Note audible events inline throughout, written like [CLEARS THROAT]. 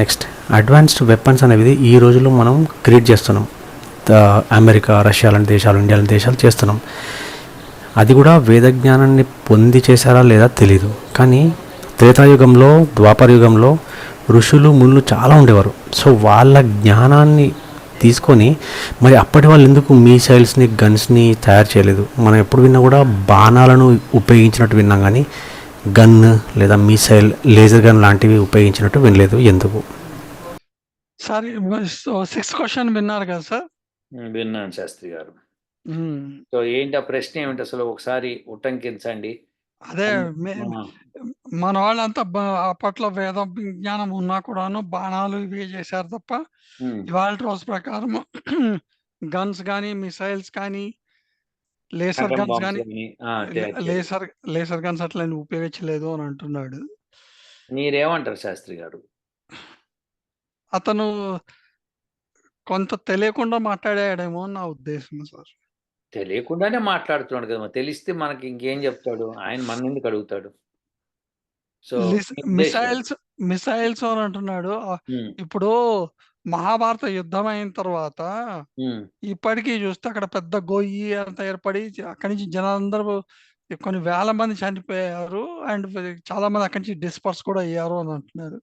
Next advanced weapons అనేవి ఈ రోజుల్లో మనం క్రియేట్ చేస్తున్నాం. అమెరికా రష్యా లాంటి దేశాలు ఇండియా లాంటి దేశాలు చేస్తున్నాం. అది కూడా వేద జ్ఞానాన్ని పొంది చేశారా లేదా తెలీదు. కానీ త్రేతాయుగంలో ద్వాపర యుగంలో ఋషులు ముళ్ళు చాలా ఉండేవారు. సో వాళ్ళ జ్ఞానాన్ని తీసుకొని మరి అప్పటి వాళ్ళు ఎందుకు మిసైల్స్ని గన్స్ని తయారు చేయలేదు? మనం ఎప్పుడు విన్నా కూడా బాణాలను ఉపయోగించినట్టు విన్నాం కానీ గన్ లేదా మీసైల్ లేజర్ గన్ లాంటివి ఉపయోగించినట్టు వినలేదు. ఎందుకు? సార్ సిక్స్త్ క్వశ్చన్ విన్నారు కదా సార్? విన్నాను శాస్త్రి గారు. సో ఏంటి ఆ ప్రశ్న? ఏమిటి అసలు? ఒకసారి ఉటంకించండి. అదే మన వాళ్ళంతా అప్పట్లో వేద విజ్ఞానం ఉన్నా కూడాను బాణాలు ఇవి చేశారు తప్ప ఇవాళ రోజు ప్రకారం [CLEARS THROAT] గన్స్ కానీ మిసైల్స్ కానీ లేసర్ గన్స్ కానీ. లేసర్ లేసర్ గన్స్ అట్లా ఉపయోగించలేదు అని అంటున్నాడు. మీరేమంటారు శాస్త్రి గారు? అతను కొంత తెలియకుండా మాట్లాడాడేమో నా ఉద్దేశం సార్. తెలియకుండానే మాట్లాడుతున్నాడు కదా తెలిస్తే మనకి ఇంకేం చెప్తాడు? ఆయన మన ఎందుకు అడుగుతాడు సో. మిసైల్స్ మిసైల్స్ అని అంటున్నాడు. ఇప్పుడు మహాభారత యుద్ధం అయిన తర్వాత ఉమ్, ఇప్పటికీ చూస్తే అక్కడ పెద్ద గొయ్యి అంత ఏర్పడి అక్కడి నుంచి జనాలందరూ కొన్ని వేల మంది చనిపోయారు. అండ్ చాలా మంది అక్కడి నుంచి డిస్పర్స్ కూడా అయ్యారు అని అంటున్నారు.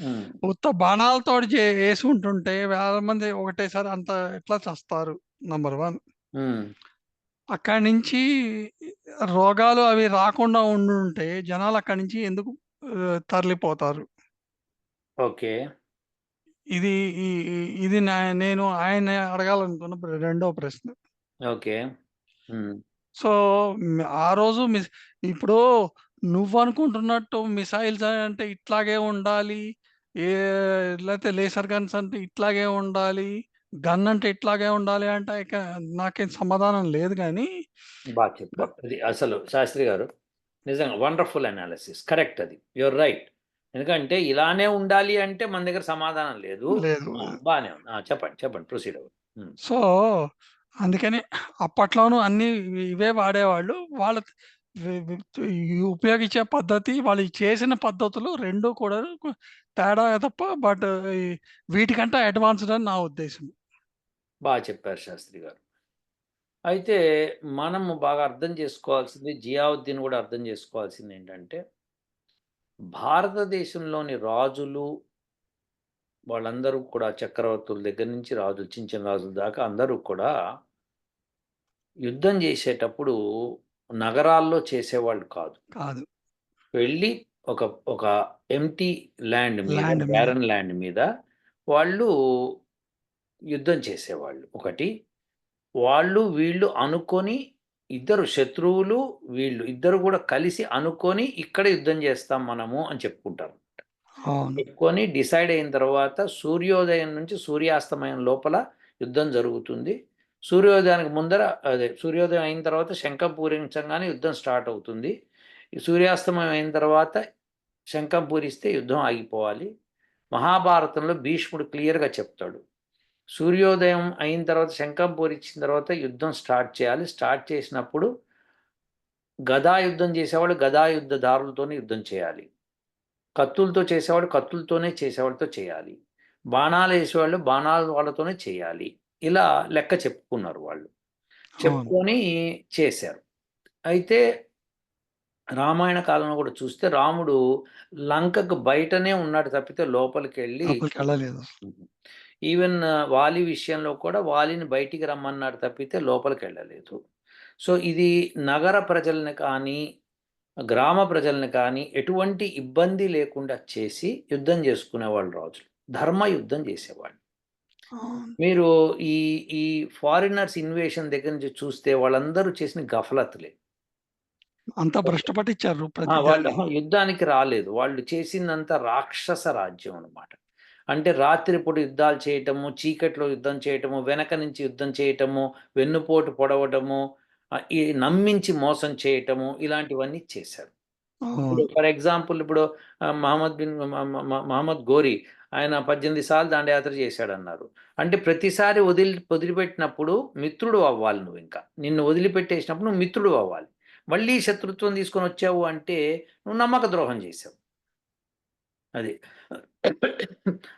ఉమ్, ఉత్త బాణాలతో వేసి ఉంటుంటే వేల మంది ఒకటేసారి అంత ఎట్లా చేస్తారు? Number one. ఉమ్, అక్కడి నుంచి రోగాలు అవి రాకుండా ఉండుంటే జనాలు అక్కడి నుంచి ఎందుకు ఆ, తరలిపోతారు? ఓకే. ఇది ఇది నేను ఆయన అడగాలనుకున్న రెండో ప్రశ్న. ఓకే. సో ఆ రోజు మిస్ ఇప్పుడు నువ్వు అనుకుంటున్నట్టు మిసైల్స్ అంటే ఇట్లాగే ఉండాలి ఏ లేకపోతే లేసర్ గన్స్ అంటే ఇట్లాగే ఉండాలి గన్ అంటే ఇట్లాగే ఉండాలి అంటే నాకేం సమాధానం లేదు కానీ బాగా చెప్పారు. అసలు శాస్త్రి గారు. నిజంగా వండర్ఫుల్ అనాలిసిస్. కరెక్ట్ అది. Your right. ఎందుకంటే ఇలానే ఉండాలి అంటే మన దగ్గర సమాధానం లేదు. లేదు. బాగానే ఉంది. ఆ, చెప్పండి చెప్పండి ప్రొసీడ్ అవ్వండి. సో అందుకని అప్పట్లోనూ అన్ని ఇవి- వాడేవాళ్ళు. వాళ్ళ వి- వి- ఈ ఉపయోగించే పద్ధతి వాళ్ళు చేసిన పద్ధతులు రెండు కూడా తేడా తప్ప బట్ వీటికంటే అడ్వాన్స్డ్ అని నా ఉద్దేశం. బాగా చెప్పారు శాస్త్రి గారు. అయితే మనము బాగా అర్థం చేసుకోవాల్సింది జియావుద్దీన్ కూడా అర్థం చేసుకోవాల్సింది ఏంటంటే భారతదేశంలోని రాజులు వాళ్ళందరూ కూడా చక్రవర్తుల దగ్గర నుంచి రాజులు చిన్న చిన్న రాజుల దాకా అందరూ కూడా యుద్ధం చేసేటప్పుడు నగరాల్లో చేసేవాళ్ళు కాదు. కాదు. వెళ్ళి ఒక ఒక ఎంటీ ల్యాండ్ మీద. బ్యారన్ ల్యాండ్ మీద వాళ్ళు యుద్ధం చేసేవాళ్ళు. ఒకటి వాళ్ళు వీళ్ళు అనుకొని ఇద్దరు శత్రువులు వీళ్ళు ఇద్దరు కూడా కలిసి అనుకొని ఇక్కడ యుద్ధం చేస్తాం మనము అని చెప్పుకుంటారు. అవును. చెప్పుకొని డిసైడ్ అయిన తర్వాత సూర్యోదయం నుంచి సూర్యాస్తమయం లోపల యుద్ధం జరుగుతుంది. సూర్యోదయానికి ముందర అదే సూర్యోదయం అయిన తర్వాత శంఖం పూరించగానే యుద్ధం స్టార్ట్ అవుతుంది. సూర్యాస్తమయం అయిన తర్వాత శంఖం పూరిస్తే యుద్ధం ఆగిపోవాలి. మహాభారతంలో భీష్ముడు క్లియర్గా చెప్తాడు. సూర్యోదయం అయిన తర్వాత శంఖం పూరించిన తర్వాత యుద్ధం స్టార్ట్ చేయాలి. స్టార్ట్ చేసినప్పుడు గదా యుద్ధం చేసేవాడు గదా యుద్ధ దారులతోనే యుద్ధం చేయాలి. కత్తులతో చేసేవాడు కత్తులతోనే చేసేవాడితో చేయాలి. బాణాలు వేసేవాళ్ళు బాణాల వాళ్ళతోనే చేయాలి. ఇలా లెక్క చెప్పుకున్నారు వాళ్ళు. చెప్పుకొని చేశారు. అయితే రామాయణ కాలంలో కూడా చూస్తే రాముడు లంకకు బయటనే ఉన్నాడు తప్పితే లోపలికి వెళ్ళి ఈవెన్ వాలి విషయంలో కూడా వాలిని బయటికి రమ్మన్నాడు తప్పితే లోపలికి వెళ్ళలేదు సో ఇది నగర ప్రజల్ని కానీ గ్రామ ప్రజల్ని కానీ ఎటువంటి ఇబ్బంది లేకుండా చేసి యుద్ధం చేసుకునేవాళ్ళు రాజులు. ధర్మ యుద్ధం చేసేవాళ్ళు. మీరు ఈ ఈ ఫారినర్స్ ఇన్వేషన్ దగ్గర నుంచి చూస్తే వాళ్ళందరూ చేసిన గఫలతులే. అంతా భ్రష్టు పట్టించారు ఆ, ప్రతి వాళ్ళు. యుద్ధానికి రాలేదు. వాళ్ళు చేసిందంతా రాక్షస రాజ్యం అన్నమాట. అంటే రాత్రిపూట యుద్ధాలు చేయటము చీకట్లో యుద్ధం చేయటము వెనక నుంచి యుద్ధం చేయటము వెన్నుపోటు పొడవటము ఈ నమ్మించి మోసం చేయటము ఇలాంటివన్నీ చేశారు. ఫర్ ఎగ్జాంపుల్ ఇప్పుడు మహమ్మద్ బిన్ మహమ్మద్ గోరి ఆయన పద్దెనిమిది సార్లు దండయాత్ర చేశాడు అన్నారు అంటే ప్రతిసారి వదిలి వదిలిపెట్టినప్పుడు మిత్రుడు అవ్వాలి నువ్వు ఇంకా. నిన్ను వదిలిపెట్టేసినప్పుడు నువ్వు మిత్రుడు అవ్వాలి. మళ్ళీ శత్రుత్వం తీసుకొని వచ్చావు అంటే నువ్వు నమ్మక ద్రోహం చేసావు అది.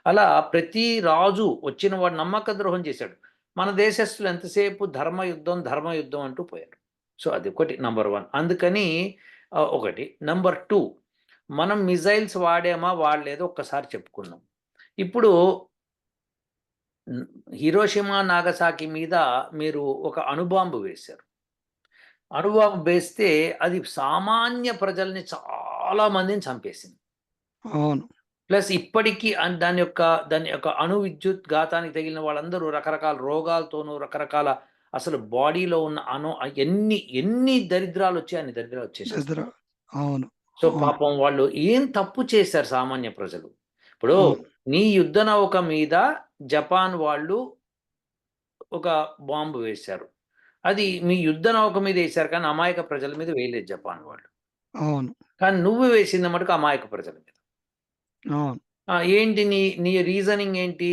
అలా ప్రతి రాజు వచ్చిన వాడు నమ్మక ద్రోహం చేశాడు. మన దేశస్తులు ఎంతసేపు ధర్మ యుద్ధం ధర్మ యుద్ధం అంటూ పోయారు. సో అది ఒకటి నంబర్ వన్. అందుకని ఒకటి. నంబర్ టూ మనం మిజైల్స్ వాడామా వాడలేదో ఒక్కసారి చెప్పుకున్నాం ఇప్పుడు హీరోషిమా నాగసాకి మీద మీరు ఒక అణుబాంబు వేశారు. అణుబాంబు వేస్తే అది సామాన్య ప్రజల్ని చాలా మందిని చంపేసింది. అవును. ప్లస్ ఇప్పటికీ దాని యొక్క దాని యొక్క అణు విద్యుత్ ఘాతానికి తగిలిన వాళ్ళందరూ రకరకాల రోగాలతోనూ రకరకాల అసలు బాడీలో ఉన్న అణు ఎన్ని ఎన్ని దరిద్రాలు వచ్చాయి అన్ని దరిద్రాలు వచ్చేసాయి. అవును. సో. పాపం వాళ్ళు ఏం తప్పు చేశారు సామాన్య ప్రజలు? ఇప్పుడు. నీ యుద్ధ నౌక మీద జపాన్ వాళ్ళు ఒక బాంబు వేశారు. అది మీ యుద్ధ నౌక మీద వేశారు కానీ అమాయక ప్రజల మీద వేయలేదు జపాన్ వాళ్ళు. అవును. కానీ నువ్వు వేసింది మటుకు అమాయక ప్రజల మీద. అవును ఆ, ఏంటి నీ నీ రీజనింగ్ ఏంటి?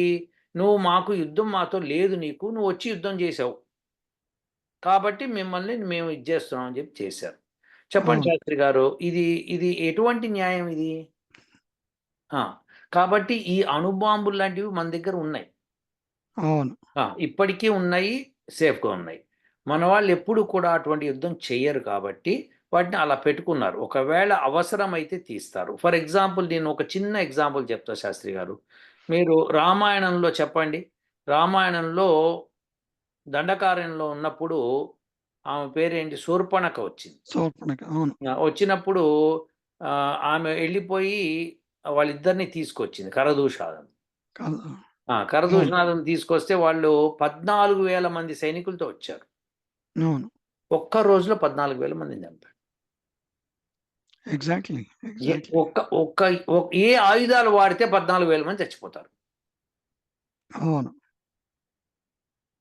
నువ్వు మాకు యుద్ధం మాతో లేదు నీకు నువ్వు వచ్చి యుద్ధం చేసావు. కాబట్టి మిమ్మల్ని మేము ఇది చేస్తున్నాం అని చెప్పి చేశారు. చెప్పండి అవును. శాస్త్రి గారు ఇది ఇది ఎటువంటి న్యాయం ఇది? ఆ, కాబట్టి ఈ అణుబాంబులు లాంటివి మన దగ్గర ఉన్నాయి. అవును. ఆ, ఇప్పటికీ ఉన్నాయి సేఫ్గా ఉన్నాయి. మన వాళ్ళు ఎప్పుడు కూడా అటువంటి యుద్ధం చేయరు కాబట్టి వాటిని అలా పెట్టుకున్నారు. ఒకవేళ అవసరమైతే తీస్తారు. ఫర్ ఎగ్జాంపుల్ నేను ఒక చిన్న ఎగ్జాంపుల్ చెప్తా శాస్త్రి గారు. మీరు రామాయణంలో చెప్పండి. రామాయణంలో దండకారణ్యంలో ఉన్నప్పుడు ఆమె పేరేంటి? శూర్పణక వచ్చింది. అవును. ఆ, వచ్చినప్పుడు ఆమె వెళ్ళిపోయి వాళ్ళిద్దరిని తీసుకొచ్చింది ఆ, కరదూషణాలను తీసుకొస్తే వాళ్ళు పద్నాలుగు వేల మంది సైనికులతో వచ్చారు. ఒక్క రోజులో పద్నాలుగు వేల మందిని చంపారు. ఎగ్జాక్ట్లీ ఒక్క ఒక్క ఒక్- ఏ ఆయుధాలు వాడితే పద్నాలుగు వేల మంది చచ్చిపోతారు. అవును.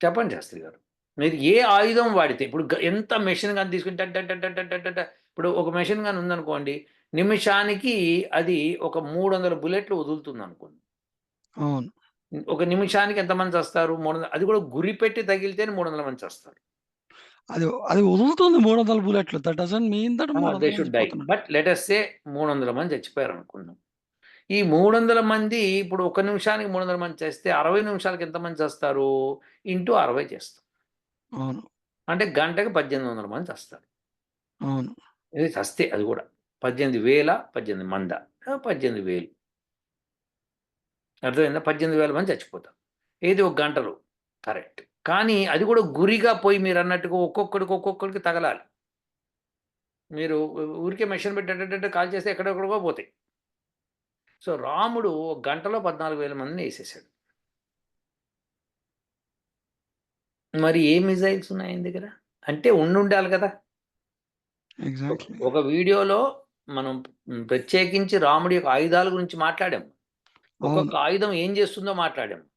చెప్పండి శాస్త్రి గారు. మీరు ఏ ఆయుధం వాడితే ఇప్పుడు ఎంత మెషిన్ గన్ తీసుకుంటే ఇప్పుడు ఒక మెషిన్ గన్ ఉందనుకోండి నిమిషానికి అది ఒక మూడు వందల బుల్లెట్లు వదులుతుంది అనుకోండి అవును. ఒక నిమిషానికి ఎంతమంది వస్తారు మూడు వందల అది కూడా గురి పెట్టి తగిలితేనే మూడు వందల మంది వస్తారు అది అది వదులుతుంది మూడు వందల బుల్లెట్లు. That dozen mean that they should die but let us say మూడు వందల మంది చచ్చిపోయారు అనుకుందాం ఈ మూడు వందల మంది ఇప్పుడు ఒక నిమిషానికి మూడు వందల మంది చేస్తే అరవై నిమిషాలకి ఎంతమంది చేస్తారు? ఇంటూ అరవై చేస్తారు. అవును. అంటే గంటకి పద్దెనిమిది వందల మంది చేస్తారు. అవును. ఇది చస్తే అది కూడా. పద్దెనిమిది వేల పద్దెనిమిది మంద. పద్దెనిమిది వేలు. అర్థమైందా? పద్దెనిమిది వేల మంది చచ్చిపోతారు. ఏది ఒక గంటలో? కరెక్ట్. కానీ అది కూడా గురిగా పోయి మీరు అన్నట్టుగా ఒక్కొక్కడికి ఒక్కొక్కడికి తగలాలి. మీరు ఊరికే మెషిన్ పెట్టి కాల్ చేస్తే ఎక్కడెక్కడికో పోతాయి. సో రాముడు ఒక గంటలో పద్నాలుగు వేల మందిని వేసేసాడు. మరి ఏ మిజైల్స్ ఉన్నాయి ఆయన దగ్గర? అంటే ఉండి ఉండాలి కదా. ఒక వీడియోలో మనం ప్రత్యేకించి రాముడి యొక్క ఆయుధాల గురించి మాట్లాడాం. ఒక్కొక్క ఆయుధం ఏం చేస్తుందో మాట్లాడాం.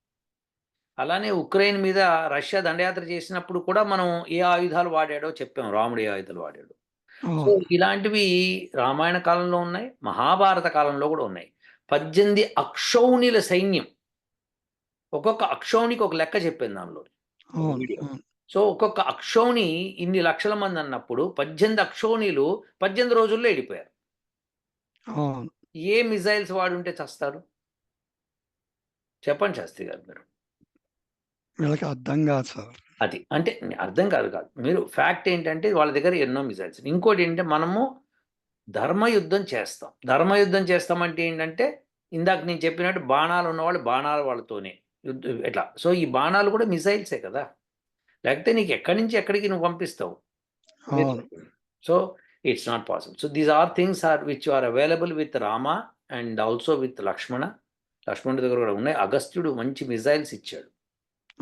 అలానే ఉక్రెయిన్ మీద రష్యా దండయాత్ర చేసినప్పుడు కూడా మనం ఏ ఆయుధాలు వాడాడో చెప్పాం. రాముడు ఏ ఆయుధాలు వాడాడు. సో ఇలాంటివి రామాయణ కాలంలో ఉన్నాయి. మహాభారత కాలంలో కూడా ఉన్నాయి. పద్దెనిమిది అక్షౌణిల సైన్యం. ఒక్కొక్క అక్షౌణికి ఒక లెక్క చెప్పింది దానిలో. సో ఒక్కొక్క అక్షౌణి ఇన్ని లక్షల మంది అన్నప్పుడు పద్దెనిమిది అక్షౌణిలు పద్దెనిమిది రోజుల్లో వెళ్ళిపోయారు ఏ మిజైల్స్ వాడుంటే చస్తారు? చెప్పండి శాస్త్రి గారు మీరు. వీళ్ళకి అర్థం కాదు సార్. అది. అంటే అర్థం కాదు కాదు. మీరు ఫ్యాక్ట్ ఏంటంటే వాళ్ళ దగ్గర ఎన్నో మిజైల్స్. ఇంకోటి ఏంటంటే మనము ధర్మయుద్ధం చేస్తాం. ధర్మయుద్ధం చేస్తామంటే ఏంటంటే ఇందాక నేను చెప్పినట్టు బాణాలు ఉన్నవాళ్ళు బాణాలు వాళ్ళతోనే. యుద్ధ ఎట్లా? సో ఈ బాణాలు కూడా మిసైల్సే కదా. లేకపోతే నీకు ఎక్కడి నుంచి ఎక్కడికి నువ్వు పంపిస్తావు? అవును. So it's not possible. So these are things are which are available with Rama and also with Lakshmana. లక్ష్మణుడి దగ్గర కూడా ఉన్నాయి. అగస్త్యుడు మంచి మిజైల్స్ ఇచ్చాడు.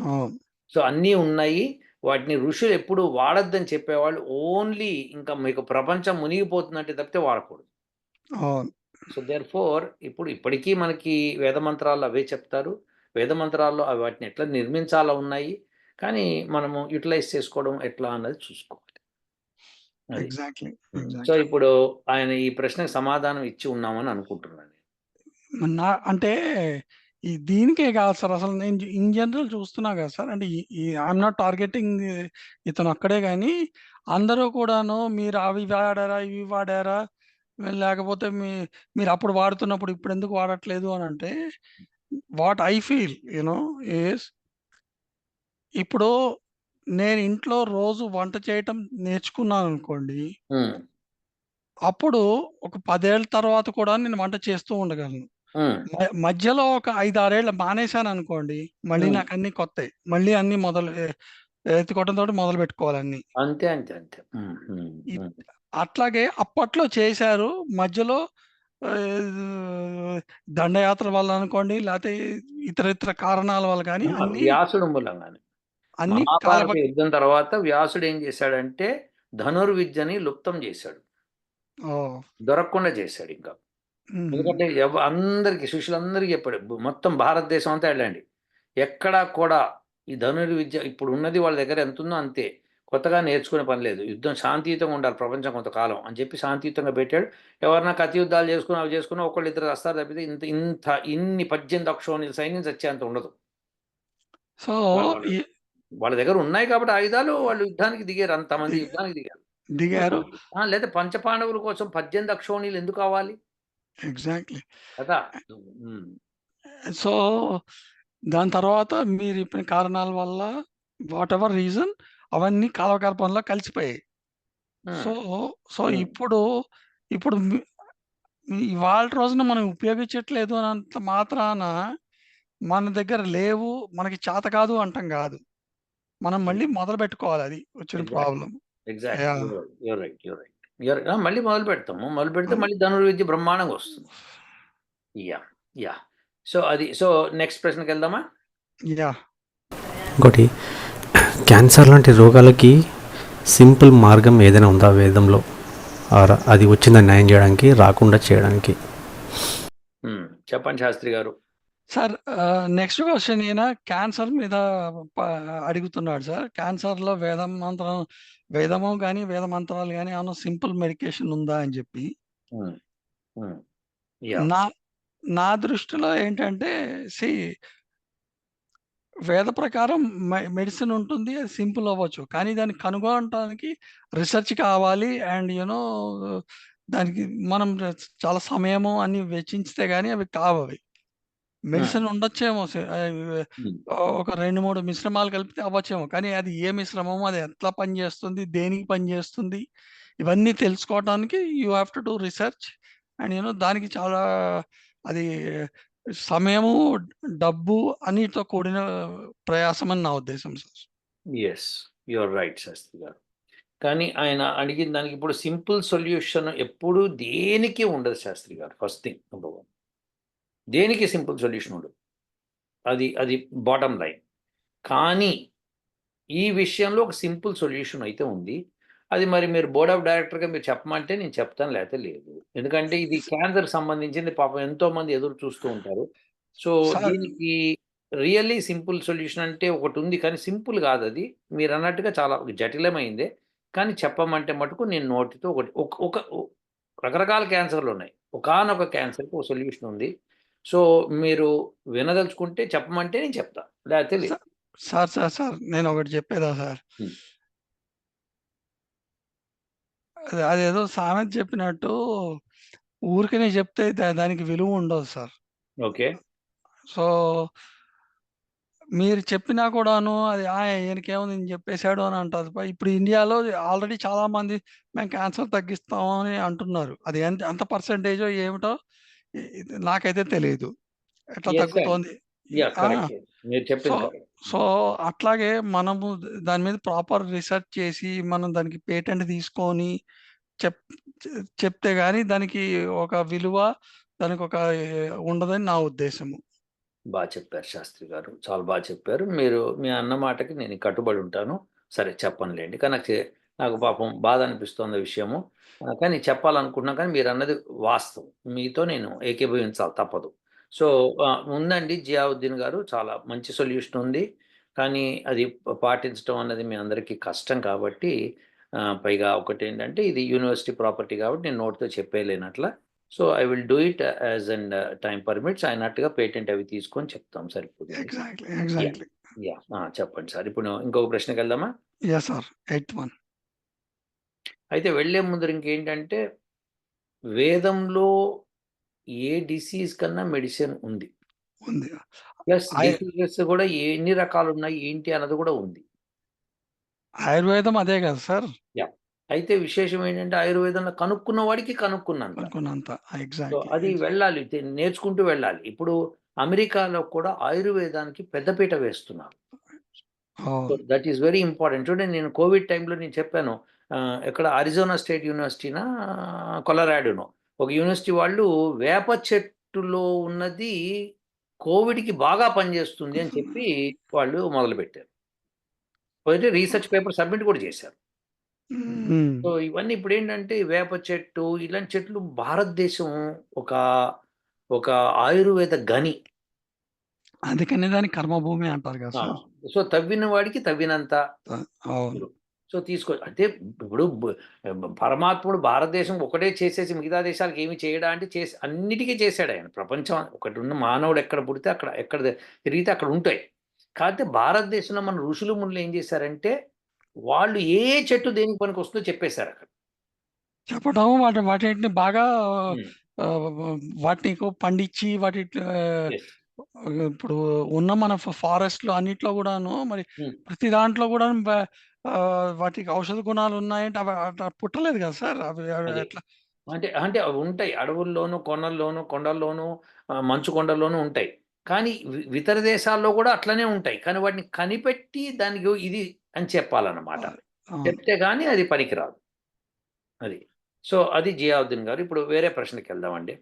అవును. సో అన్నీ ఉన్నాయి. వాటిని ఋషులు ఎప్పుడు వాడొద్దని చెప్పేవాళ్ళు. ఓన్లీ ఇంకా మీకు ప్రపంచం మునిగిపోతుందంటే తప్పితే వాడకూడదు. అవును. సో దేర్ ఫోర్ ఇప్పుడు ఇప్పటికీ మనకి వేద మంత్రాలు అవే చెప్తారు. వేద మంత్రాల్లో అవి వాటిని ఎట్లా నిర్మించాలో ఉన్నాయి. కానీ మనము యూటిలైజ్ చేసుకోవడం ఎట్లా అన్నది చూసుకోవాలి. ఎగ్జాక్ట్లీ సో ఇప్పుడు ఆయన ఈ ప్రశ్నకు సమాధానం ఇచ్చి ఉన్నామని అనుకుంటున్నాను నా అంటే ఈ దీనికే కాదు సార్. అసలు నేను ఇన్ జనరల్ చూస్తున్నా కదా సార్. అంటే ఐఎమ్ నాట్ టార్గెటింగ్ ఇతను అక్కడే కానీ అందరూ కూడాను మీరు అవి వాడారా ఇవి వాడారా లేకపోతే మీ మీరు అప్పుడు వాడుతున్నప్పుడు ఇప్పుడు ఎందుకు వాడట్లేదు అని అంటే what I feel you know is ఇప్పుడు నేను ఇంట్లో రోజు వంట చేయటం నేర్చుకున్నాను అనుకోండి అప్పుడు ఒక పదేళ్ళ తర్వాత కూడా నేను వంట చేస్తూ ఉండగలను. మధ్యలో ఒక ఐదు ఆరేళ్ళు మానేశాను అనుకోండి మళ్ళీ. నాకు అన్ని కొత్తాయి. మళ్ళీ అన్ని మొదలు ఏ- ఎత్తుకోవడంతో మొదలు పెట్టుకోవాలి అన్ని అంతే అంతే. అంతే. అట్లాగే అప్పట్లో చేశారు మధ్యలో దండయాత్ర వల్ల అనుకోండి లేకపోతే ఇతర ఇతర కారణాల వల్ల కానీ అన్ని వ్యాసుడు మూలంగానే అన్ని మహాభారత కాలప యుద్ధం తర్వాత వ్యాసుడు ఏం చేశాడంటే ధనుర్విద్యని లుప్తం చేశాడు. దొరకకుండా చేశాడు ఇంకా. ఎందుకంటే అందరికి శిష్యులందరికీ చెప్పాడు మొత్తం భారతదేశం అంతా వెళ్ళండి. ఎక్కడా కూడా ఈ ధనుర్విద్య ఇప్పుడు ఉన్నది వాళ్ళ దగ్గర ఎంత ఉందో అంతే. కొత్తగా నేర్చుకునే పని లేదు. యుద్ధం శాంతియుతంగా ఉండాలి ప్రపంచం కొంతకాలం అని చెప్పి శాంతియుతంగా పెట్టాడు. ఎవరన్నా కత్తి యుద్ధాలు చేసుకుని అవి చేసుకుని ఒకళ్ళు ఇద్దరు వస్తారు తప్పితే ఇంత ఇంత ఇన్ని పద్దెనిమిది అక్షోణి సైన్యం చచ్చేంత ఉండదు. సో వాళ్ళ- దగ్గర ఉన్నాయి కాబట్టి ఆయుధాలు వాళ్ళు యుద్ధానికి దిగారు. అంతమంది యుద్ధానికి దిగారు. దిగారు. లేదా పంచపాండవుల కోసం పద్దెనిమిది అక్షోణీలు ఎందుకు కావాలి? ఎగ్జాక్ట్లీ కదా? సో దాని తర్వాత మీరు చెప్పిన కారణాల వల్ల వాట్ ఎవర్ రీజన్ అవన్నీ కాలగర్భంలో కలిసిపోయాయి. So so. ఇప్పుడు ఇప్పుడు మీ- ఇవాళ రోజున మనం ఉపయోగించట్లేదు అన్నంత మాత్రాన మన దగ్గర లేవు మనకి చేత కాదు అంటాం కాదు. మనం మళ్ళీ మొదలు పెట్టుకోవాలి అది వచ్చిన. Problem exact. Yeah. Your right. Your right. Your మళ్ళీ మొదలు పెడతాము. మొదలు పెడితే మళ్ళీ ధనుర్విద్య బ్రహ్మాండంగా వస్తుంది. Yeah yeah. సో అది సో నెక్స్ట్ ప్రశ్నకి వెళ్దామా? యా. ఇంకోటి క్యాన్సర్ లాంటి రోగాలకి సింపుల్ మార్గం ఏదైనా ఉందా వేదంలో? అది వచ్చిందని న్యాయం చేయడానికి రాకుండా చేయడానికి. చెప్పండి Shastri garu. Sir next question ఈయన క్యాన్సర్ మీద ప- అడుగుతున్నాడు సార్. క్యాన్సర్లో వేద మంత్రం వేదము కానీ వేద మంత్రాలు కానీ ఏమన్నా సింపుల్ మెడికేషన్ ఉందా అని చెప్పి. Um, um, yeah. నా నా దృష్టిలో ఏంటంటే సి వేద ప్రకారం మెడిసిన్ ఉంటుంది అది సింపుల్ అవ్వచ్చు. కానీ దాన్ని కనుగొనడానికి రీసెర్చ్ కావాలి అండ్ యూనో దానికి మనం చాలా సమయము అన్ని వెచ్చించితే కానీ అవి కావు అవి మెడిసిన్ ఉండొచ్చేమో స- ఒక రెండు మూడు మిశ్రమాలు కలిపితే అవ్వచ్చేమో. కానీ అది ఏ మిశ్రమమో అది ఎట్లా పనిచేస్తుంది దేనికి పనిచేస్తుంది ఇవన్నీ తెలుసుకోవడానికి you have to do research. And you know దానికి చాలా అది సమయము డబ్బు అన్నిటితో కూడిన ప్రయాసం అని నా ఉద్దేశం sir. Yes your right Shastri garu. కానీ ఆయన అడిగిన దానికి ఇప్పుడు సింపుల్ సొల్యూషన్ ఎప్పుడు దేనికి ఉండదు Shastri garu first thing number one దేనికి సింపుల్ సొల్యూషన్ ఉండదు అది అది బాటమ్ లైన్. కానీ ఈ విషయంలో ఒక సింపుల్ సొల్యూషన్ అయితే ఉంది. అది మరి మీరు బోర్డ్ ఆఫ్ డైరెక్టర్గా మీరు చెప్పమంటే నేను చెప్తాను లేకపోతే లేదు. ఎందుకంటే ఇది క్యాన్సర్ సంబంధించింది పాపం ఎంతో మంది ఎదురు చూస్తూ ఉంటారు. సో దీనికి రియల్లీ సింపుల్ సొల్యూషన్ అంటే ఒకటి ఉంది. కానీ సింపుల్ కాదు అది. మీరు అన్నట్టుగా చాలా జటిలమైందే. కానీ చెప్పమంటే మటుకు నేను నోటితో ఒకటి ఒక ఒక రకరకాల క్యాన్సర్లు ఉన్నాయి. ఒకనొక క్యాన్సర్కి ఒక సొల్యూషన్ ఉంది. సో మీరు వినదలుచుకుంటే చెప్పమంటే నేను చెప్తా. లేకపోతే లేదు. సార్ సార్ సార్ నేను ఒకటి చెప్పేదా సార్. అది- అదేదో సామెత చెప్పినట్టు ఊరికనే చెప్తే దా- దానికి విలువ ఉండదు సార్. ఓకే. సో మీరు చెప్పినా కూడాను అది ఆ ఈయనకేముంది ఈయన చెప్పేశాడు అని అంటారు. ప- ఇప్పుడు ఇండియాలో ఆల్రెడీ చాలా మంది మేము క్యాన్సర్ తగ్గిస్తాము అని అంటున్నారు. అది ఎంత ఎంత పర్సంటేజో ఏమిటో నాకైతే తెలియదు ఎట్లా. తగ్గుతోంది? యా ఆ, కరెక్ట్ మీరు చెప్పింది సో. సో అట్లాగే మనము దాని మీద ప్రాపర్ రీసెర్చ్ చేసి మనం దానికి పేటెంట్ తీసుకొని చెప్ చె- చెప్తే గానీ దానికి ఒక విలువ దానికి ఒక ఏ, ఉండదని నా ఉద్దేశము. బాగా చెప్పారు శాస్త్రి గారు. చాలా బాగా చెప్పారు. మీరు మీ అన్న మాటకి నేను కట్టుబడి ఉంటాను. సరే చెప్పనులేండి. కానీ నాకు నాకు పాపం బాధ అనిపిస్తుంది విషయము. కానీ చెప్పాలనుకున్నా కానీ మీరు అన్నది వాస్తవం. మీతో నేను ఏకీభవించాలి తప్పదు. సో ఉందండి జియావుద్దీన్ గారు చాలా మంచి సొల్యూషన్ ఉంది. కానీ అది పాటించడం అన్నది మీ అందరికీ కష్టం కాబట్టి పైగా ఒకటి ఏంటంటే ఇది యూనివర్సిటీ ప్రాపర్టీ కాబట్టి నేను నోట్తో చెప్పేయలేనట్ల. So I will do it as and time permits అయినట్టుగా పేటెంట్ అవి తీసుకొని చెప్తాం సరిపోతుంది ఎగ్జాక్ట్లీ ఎగ్జాక్ట్లీ. యా చెప్పండి సార్. ఇప్పుడు ఇంకొక ప్రశ్నకి వెళ్దామా? సార్ ఎయిత్ వన్ అయితే వెళ్ళే ముందర ఇంకేంటంటే వేదంలో ఏ డిసీజ్ కన్నా మెడిసిన్ ఉంది ఉంది. ప్లస్ డిసీజెస్ కూడా ఎన్ని రకాలున్నాయి, ఏంటి అన్నది కూడా ఉంది. ఆయుర్వేదం అదే కదా సార్? అయితే విశేషం ఏంటంటే ఆయుర్వేదంలో కనుక్కున్న వాడికి కనుక్కున్నంత. అది. వెళ్ళాలి. నేర్చుకుంటూ వెళ్ళాలి. ఇప్పుడు అమెరికాలో కూడా ఆయుర్వేదానికి పెద్దపీట వేస్తున్నారు. That is very important. చూడండి నేను కోవిడ్ టైమ్‌లో నేను చెప్పాను. ఎక్కడ అరిజోనా స్టేట్ యూనివర్సిటీనా, కొలరాడోనో ఒక యూనివర్సిటీ వాళ్ళు వేప చెట్టులో ఉన్నది కోవిడ్‌కి బాగా పనిచేస్తుంది అని చెప్పి వాళ్ళు మొదలుపెట్టారు. అయితే రీసెర్చ్ పేపర్ సబ్మిట్ కూడా చేశారు. సో, ఇవన్నీ ఇప్పుడేంటంటే వేప చెట్టు ఇలాంటి చెట్లు భారతదేశం ఒక, ఒక ఆయుర్వేద గని. అందుకనే దాన్ని కర్మభూమి అంటారు కదా? సో, తవ్విన వాడికి తవ్వినంత. సో, తీసుకో అంటే ఇప్పుడు పరమాత్ముడు భారతదేశం ఒకటే చేసేసి మిగతా దేశాలకు ఏమి చేయడా అంటే చేసి అన్నిటికీ చేసాడాయన. ప్రపంచం ఒకటి ఉన్న మానవుడు ఎక్కడ పుడితే అక్కడ ఎక్కడ తిరిగితే అక్కడ ఉంటాయి. కాకపోతే భారతదేశంలో మన ఋషులు మునులు ఏం చేశారంటే వాళ్ళు ఏ చెట్టు దేనికి పనికొస్తుందో చెప్పేసారక్కడ. చెప్పడం వాటి వాటిని బాగా వాటిని పండించి వాటి. ఇప్పుడు ఉన్న మన ఫ ఫారెస్ట్‌లో అన్నిట్లో కూడాను మరి. ప్రతి దాంట్లో కూడా ఆహ్, వాటికి ఔషధ గుణాలు ఉన్నాయంటే అవి అట్లా పుట్టలేదు కదా సార్? అవి అవి అదే. ఎట్లా? అంటే అంటే అవి ఉంటాయి. అడవుల్లోను, కొనల్లోను, కొండల్లోను, ఆహ్, మంచు కొండల్లోనూ ఉంటాయి. కానీ వి ఇతర దేశాల్లో కూడా అట్లనే ఉంటాయి. కానీ వాటిని కనిపెట్టి దానికి ఇది అని చెప్పాలన్నమాట. అవును. అవును. చెప్తే గాని అది పనికిరాదు. అది. సో, అది జియావుద్దీన్ గారు. ఇప్పుడు వేరే ప్రశ్నకెళ్దామండి.